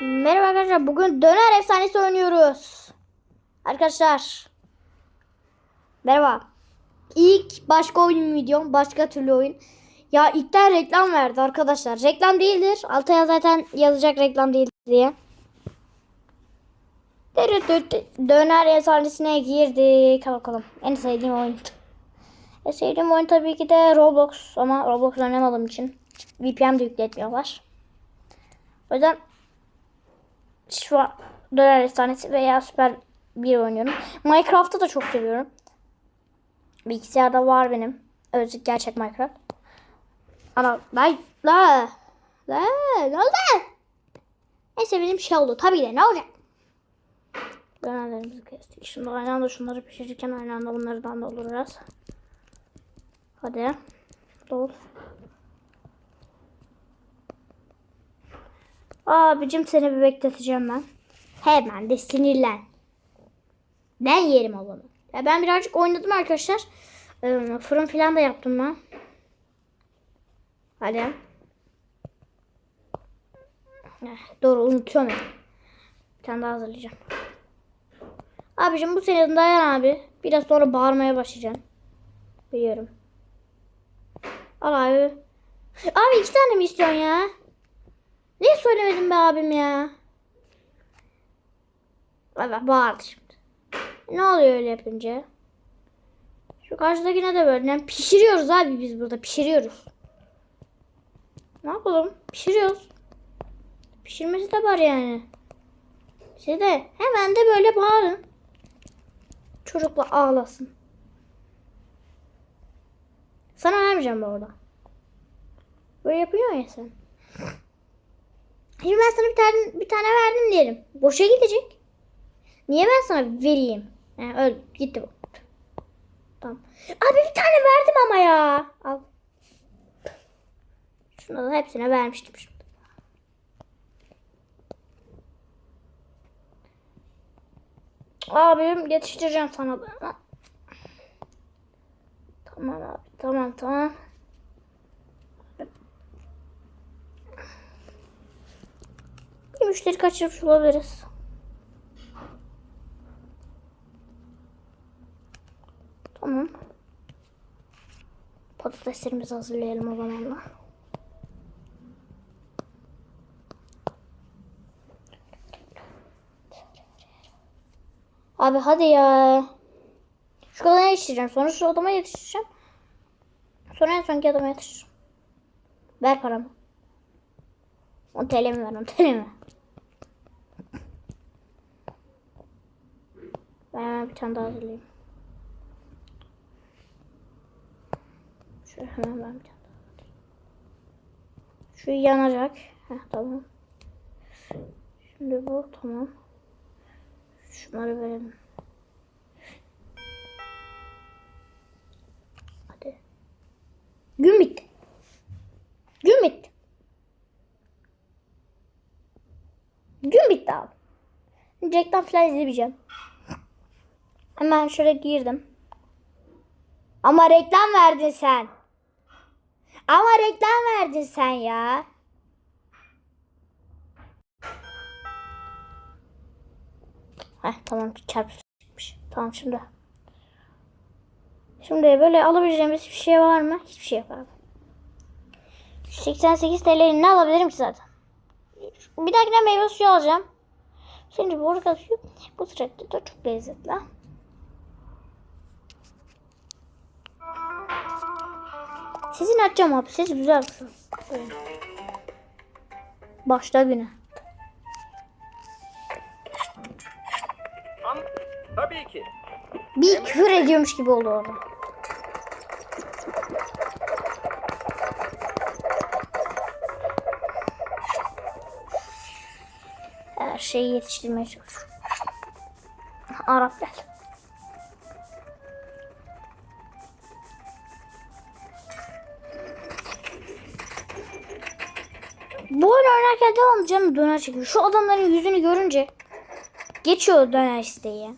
Merhaba arkadaşlar. Bugün döner efsanesi oynuyoruz. Arkadaşlar. Merhaba. İlk başka oyun videom. Başka türlü oyun. Ya ilkten reklam verdi arkadaşlar. Reklam değildir. Altaya zaten yazacak reklam değil diye. Döner efsanesine girdik. Hadi bakalım. En sevdiğim oyun. En sevdiğim oyun tabii ki de Roblox. Ama Roblox oynamadığım için VPN de yükletmiyorlar. O yüzden an Döner Efsanesi veya Süper 1 oynuyorum. Minecraft'ı da çok seviyorum. Bilgisayarda var benim. Özlük gerçek Minecraft. Ana la la la ne oldu? En sevdiğim şey oldu. Tabii de ne olacak? Dönerlerimizi kestik. Şimdi aynı anda şunları pişirirken aynı anda bunlardan dolduracağız. Hadi. Dol. Abicim seni bir bekleteceğim ben. Hemen de sinirlen. Ben yerim olanı. Ya ben birazcık oynadım arkadaşlar. Ee, fırın falan da yaptım ben. Hadi. Eh, doğru unutuyorum ya. Bir tane daha hazırlayacağım. Abicim bu senin dayan abi. Biraz sonra bağırmaya başlayacağım. Biliyorum. Al abi. Abi iki tane mi istiyorsun ya? Niye söylemedin be abim ya? Evet bağırdı şimdi. Ne oluyor öyle yapınca? Şu karşıdakine de böyle. Yani pişiriyoruz abi biz burada pişiriyoruz. Ne yapalım? Pişiriyoruz. Pişirmesi de var yani. Siz de hemen de böyle bağırın. Çocukla ağlasın. Sana vermeyeceğim bu arada. Böyle yapıyor ya sen. Şimdi ben sana bir tane bir tane verdim diyelim. Boşa gidecek. Niye ben sana vereyim? Yani öyle gitti bu. Tamam. Abi bir tane verdim ama ya. Al. Şunu da hepsine vermiştim şimdi. Abim yetiştireceğim sana. Tamam abi. Tamam tamam. Müşteri kaçırmış olabiliriz. Tamam. Patateslerimizi hazırlayalım o zaman da. Abi hadi ya. Şu kadar yetiştireceğim. Sonra şu adama yetiştireceğim. Sonra en sonki adama yetiştireceğim. Ver paramı. 10 TL mi ver 10 TL mi? Ben hemen bir tane daha hazırlayayım. Şöyle hemen ben bir tane daha hazırlayayım. Şu yanacak. Heh, tamam. Şimdi bu tamam. Şunları verelim. Hadi. Gün bitti. Gün bitti. Gün bitti abi. Reklam falan izlemeyeceğim. Hemen şöyle girdim. Ama reklam verdin sen. Ama reklam verdin sen ya. Heh tamam çarpı çıkmış. Tamam şimdi. Şimdi böyle alabileceğimiz bir şey var mı? Hiçbir şey yok abi. 88 TL'yi ne alabilirim ki zaten? Bir dahakine meyve suyu alacağım. Şimdi bu arada suyu bu sıcakta da çok lezzetli. Sizin açacağım abi. Siz güzel kızsınız. Başla güne. Am tabii ki. Bir küfür ediyormuş gibi oldu orada. Her şeyi yetiştirmeye çalışıyorum. Arap gel. Oynarken devam canım döner çekiyor. Şu adamların yüzünü görünce geçiyor döner isteği.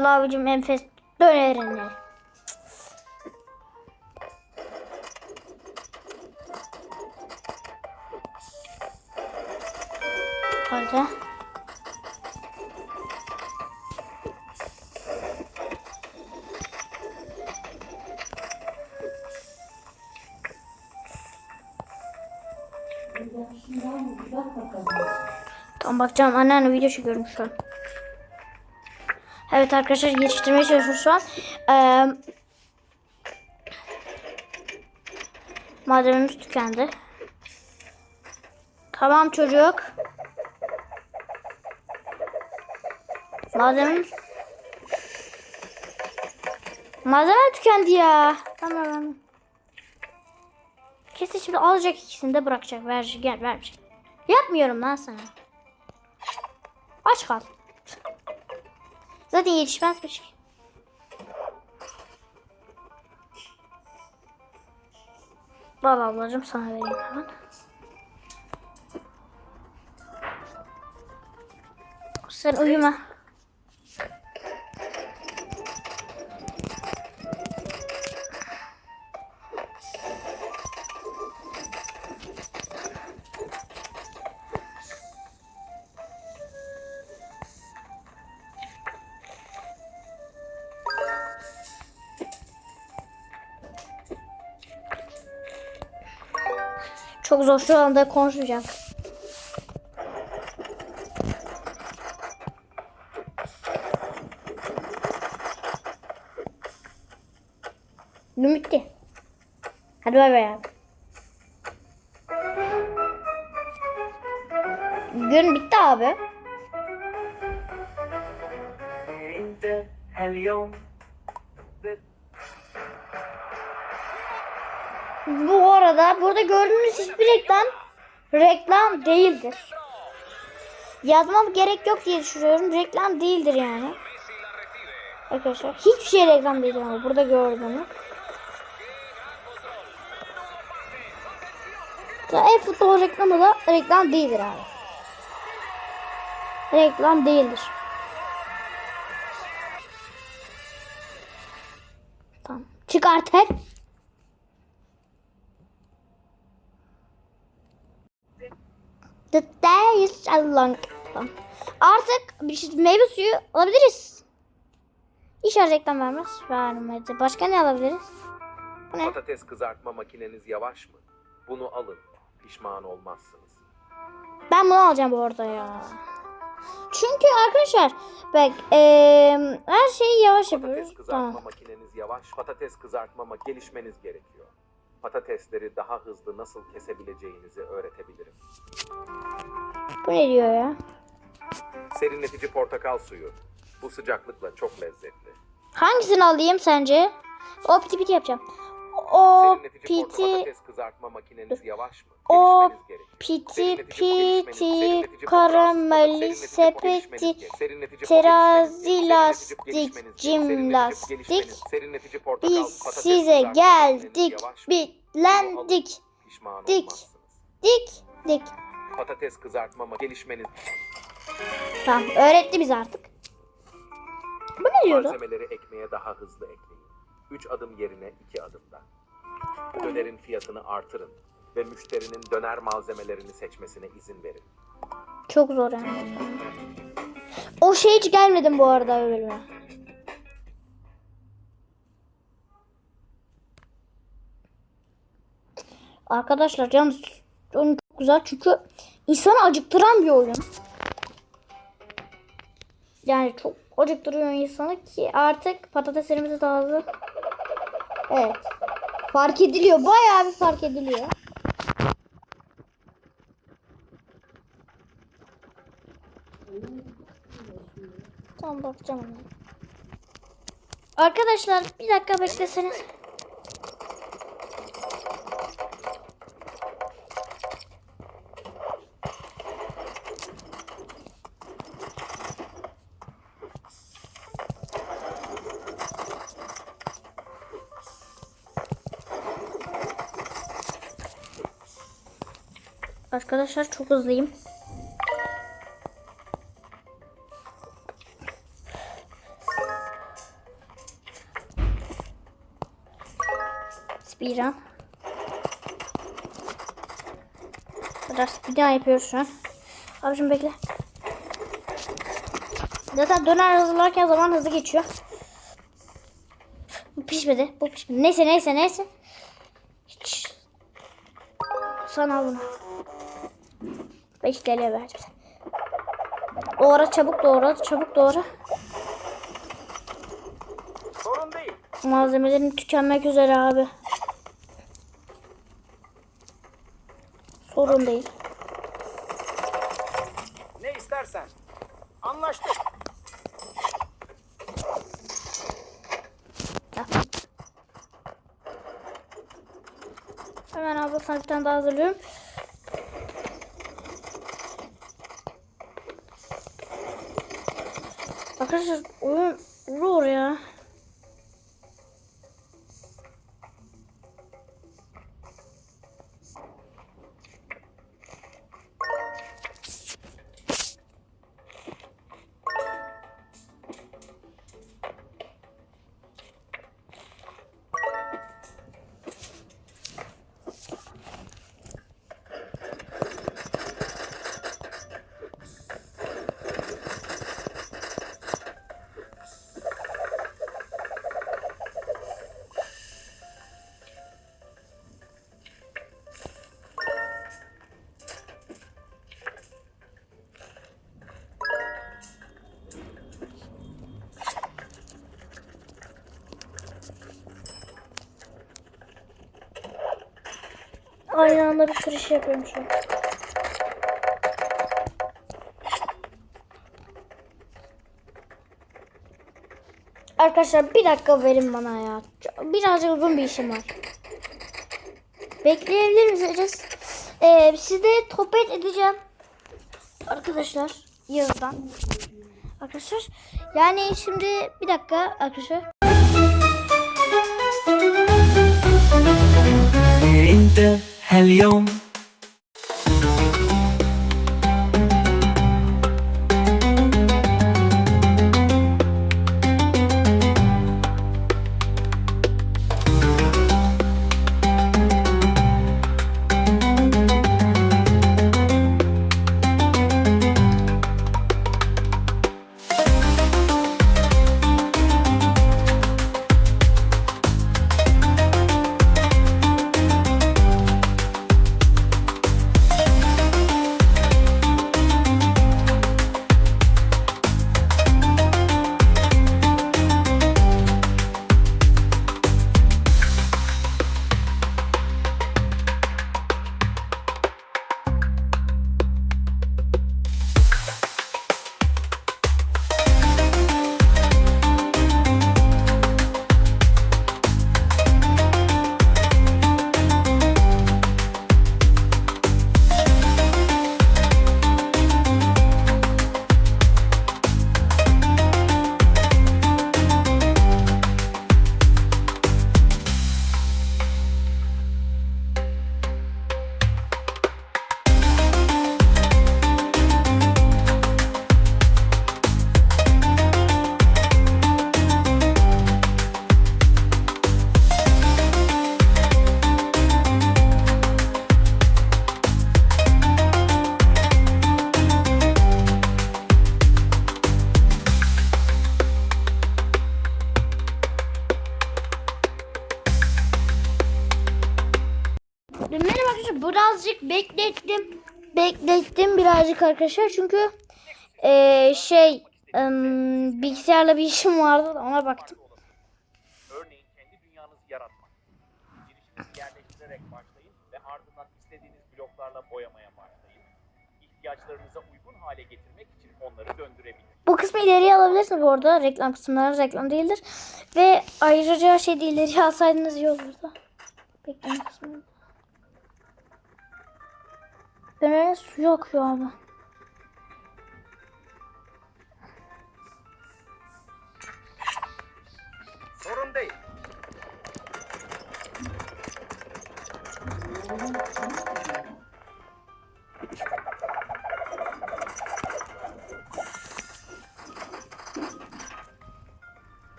Al abicim enfes dönerini. Hadi. Tamam bakacağım anneanne video çekiyorum şu an. Evet arkadaşlar yetiştirmeye çalışıyoruz şu an. Ee, malzememiz tükendi. Tamam çocuk. Malzememiz Malzeme tükendi ya. Tamam. Kesin şimdi alacak ikisini de bırakacak. Verecek. Gel vermeyecek. Yapmıyorum lan sana. Aç kal. Zaten yetişmezmiş ki. Al ablacığım sana vereyim hemen. Sen uyuma. Çok zor şu anda konuşacak. Gün bitti. Hadi bay bay. Gün bitti abi. Bu arada burada gördüğünüz hiçbir reklam reklam değildir. Yazmam gerek yok diye düşünüyorum. Reklam değildir yani. Arkadaşlar hiçbir şey reklam değil ama burada gördüğünüz. E-futbol reklamı da reklam değildir abi. Reklam değildir. Tamam. Çıkartır. The Tamam. Artık bir şey, meyve suyu alabiliriz. İnşallah reklam vermez. Vermedi. Başka ne alabiliriz? Bu ne? Patates kızartma makineniz yavaş mı? Bunu alın. Pişman olmazsınız. Ben bunu alacağım bu arada ya. Çünkü arkadaşlar bak eee, her şeyi yavaş yapıyoruz. Patates kızartma Tamam. makineniz yavaş. Patates kızartma mak- gelişmeniz gerekiyor. Patatesleri daha hızlı nasıl kesebileceğinizi öğretebilirim. Diyor ya? Serinletici portakal suyu. Bu sıcaklıkla çok lezzetli. Hangisini alayım sence? O piti piti yapacağım. O piti patates kızartma makineniz yavaş mı? O piti piti karameli sepeti terazi lastik, cim lastik. biz size geldik bitlendik dik. dik dik. Patates kızartma ma- gelişmeniz Tamam öğretti bize artık. Bu ne diyordu? malzemeleri ekmeğe daha hızlı ekleyin. 3 adım yerine 2 adımda. Dönerin fiyatını artırın ve müşterinin döner malzemelerini seçmesine izin verin. Çok zor yani. O şey hiç gelmedim bu arada bölüme. Arkadaşlar canım çok güzel çünkü insanı acıktıran bir oyun. Yani çok acıktırıyor insanı ki artık patateslerimizi hazır. Evet. Fark ediliyor. Bayağı bir fark ediliyor. Tamam bakacağım. Arkadaşlar bir dakika bekleseniz. Arkadaşlar çok hızlıyım. Speedrun. Kadar speedrun yapıyoruz şu an. Abicim bekle. Zaten döner hazırlarken zaman hızlı geçiyor. Bu pişmedi. Bu pişmedi. Neyse neyse neyse. Hiç. Sana bunu. 5 TL. Doğra çabuk doğra çabuk doğra. Sorun değil. Malzemelerin tükenmek üzere abi. Sorun değil. Ne istersen. Anlaştık. Hemen abla sana bir tane daha hazırlıyorum. Arkadaşlar oyun zor ya. aynı anda bir sürü şey yapıyorum şu an. Arkadaşlar bir dakika verin bana ya. Birazcık uzun bir işim var. Bekleyebilir misiniz? Ee, size topet edeceğim. Arkadaşlar yazdan. Arkadaşlar yani şimdi bir dakika arkadaşlar. winter هاليوم birazcık arkadaşlar çünkü eee, şey em, bilgisayarla bir işim vardı da ona baktım. Örneğin kendi dünyanızı yaratmak. Girişinizi yerleştirerek başlayın ve ardından istediğiniz bloklarla boyamaya başlayın. İhtiyaçlarınıza uygun hale getirmek için onları döndürebilin. Bu kısmı ileriye alabilirsiniz bu arada. Reklam kısımları reklam değildir. Ve ayrıca şey de ileriye alsaydınız iyi olurdu. Bekleme kısmını. Dönere su akıyor abi. Sorun değil.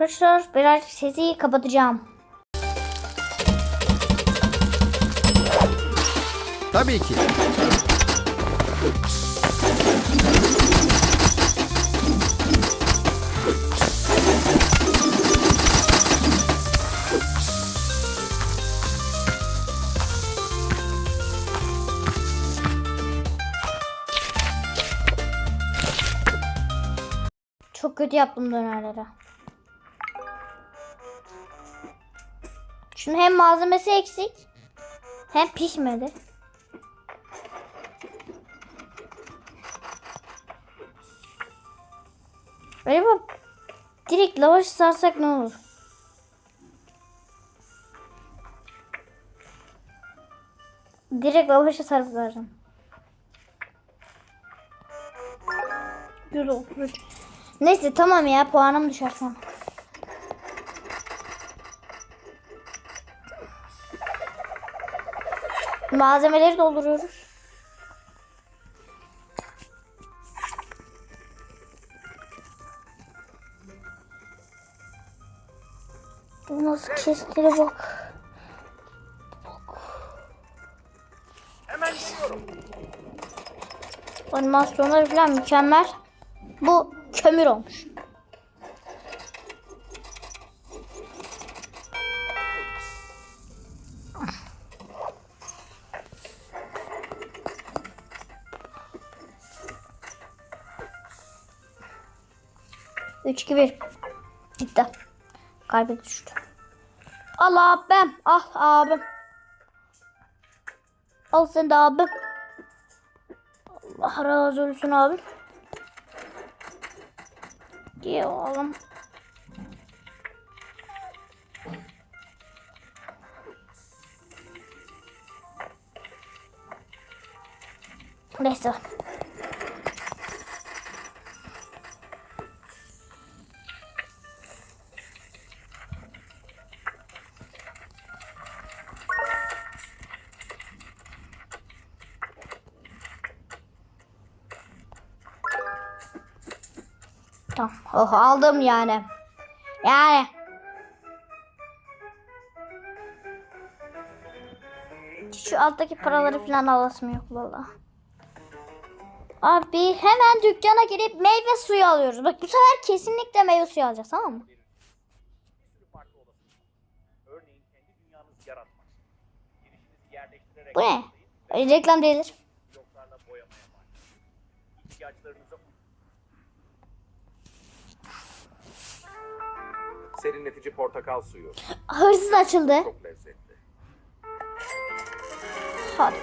Arkadaşlar birazcık sesi kapatacağım. Tabii ki. Çok kötü yaptım dönerleri. Şunun hem malzemesi eksik hem pişmedi. Acaba direkt lavaş sarsak ne olur? Direkt lavaşa sarıp. Neyse tamam ya puanım düşer sonra. Malzemeleri dolduruyoruz. Bu nasıl kestire bak. Hemen geliyorum. Animasyonları falan mükemmel. Bu kömür olmuş. Üç, iki, bir. Gitti. Kalbi düştü. Al abim. Al abim. Al sen de abim. Allah razı olsun abi. Diye oğlum. Neyse. Oh aldım yani. Yani. Şu alttaki paraları falan alasım yok valla. Abi hemen dükkana girip meyve suyu alıyoruz. Bak bu sefer kesinlikle meyve suyu alacağız tamam mı? Bu ne? reklam değildir. Serinletici portakal suyu. Hırsız açıldı. Çok lezzetli. Hadi.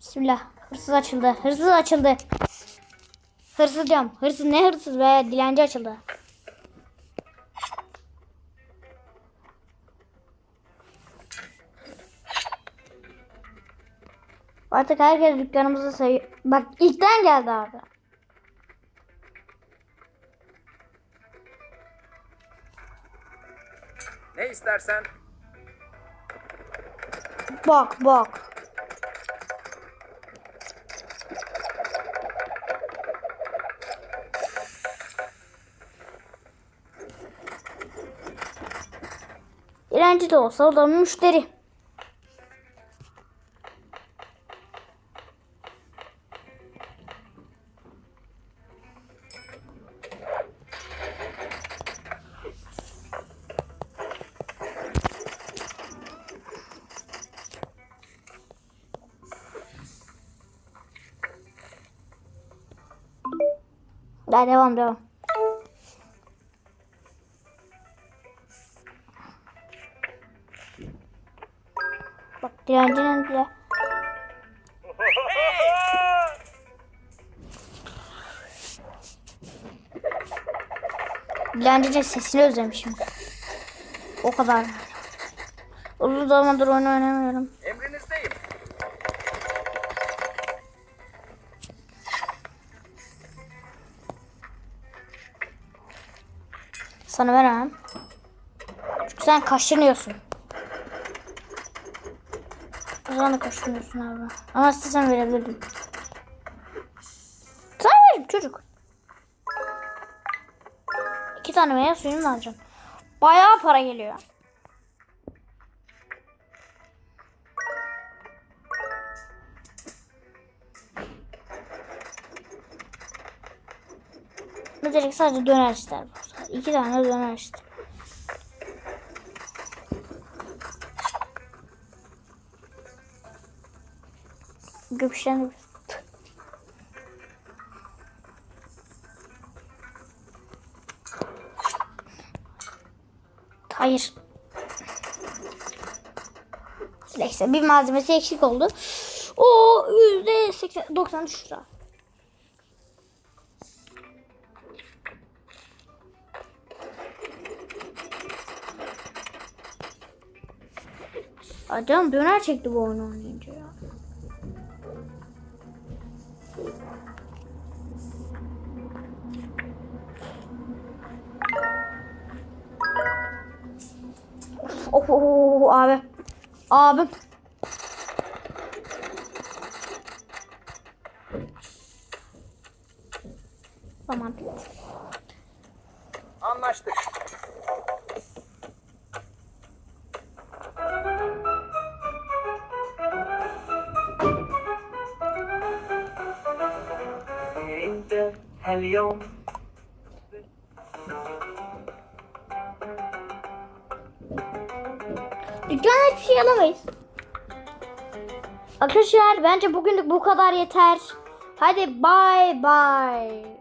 Bismillah. Hırsız açıldı. Hırsız açıldı. Hırsız diyorum. Hırsız ne hırsız be? Dilenci açıldı. Artık herkes dükkanımızı sayıyor. Bak ilkten geldi abi. İstersen Bak bak. Direnci de olsa o da müşteri. Daha devam devam. Bak direncinin bile. Dilencinin sesini özlemişim. O kadar. Uzun zamandır oyun oynamıyorum. Sana veremem. Çünkü sen kaşınıyorsun. Sen de kaşınıyorsun abi. Ama istesen verebilirdim. Sana veririm çocuk. tane meyve suyunu mu alacaksın? Bayağı para geliyor. Mesela sadece döner ister. bu. İki tane döner ister. Göpüşen Hayır. Neyse bir malzemesi eksik oldu. O yüzde 80, 90 şura. Adam döner çekti bu oyunu oynayınca ya. Of of of, abi. Abim. Bence bugünlük bu kadar yeter. Hadi bye bye.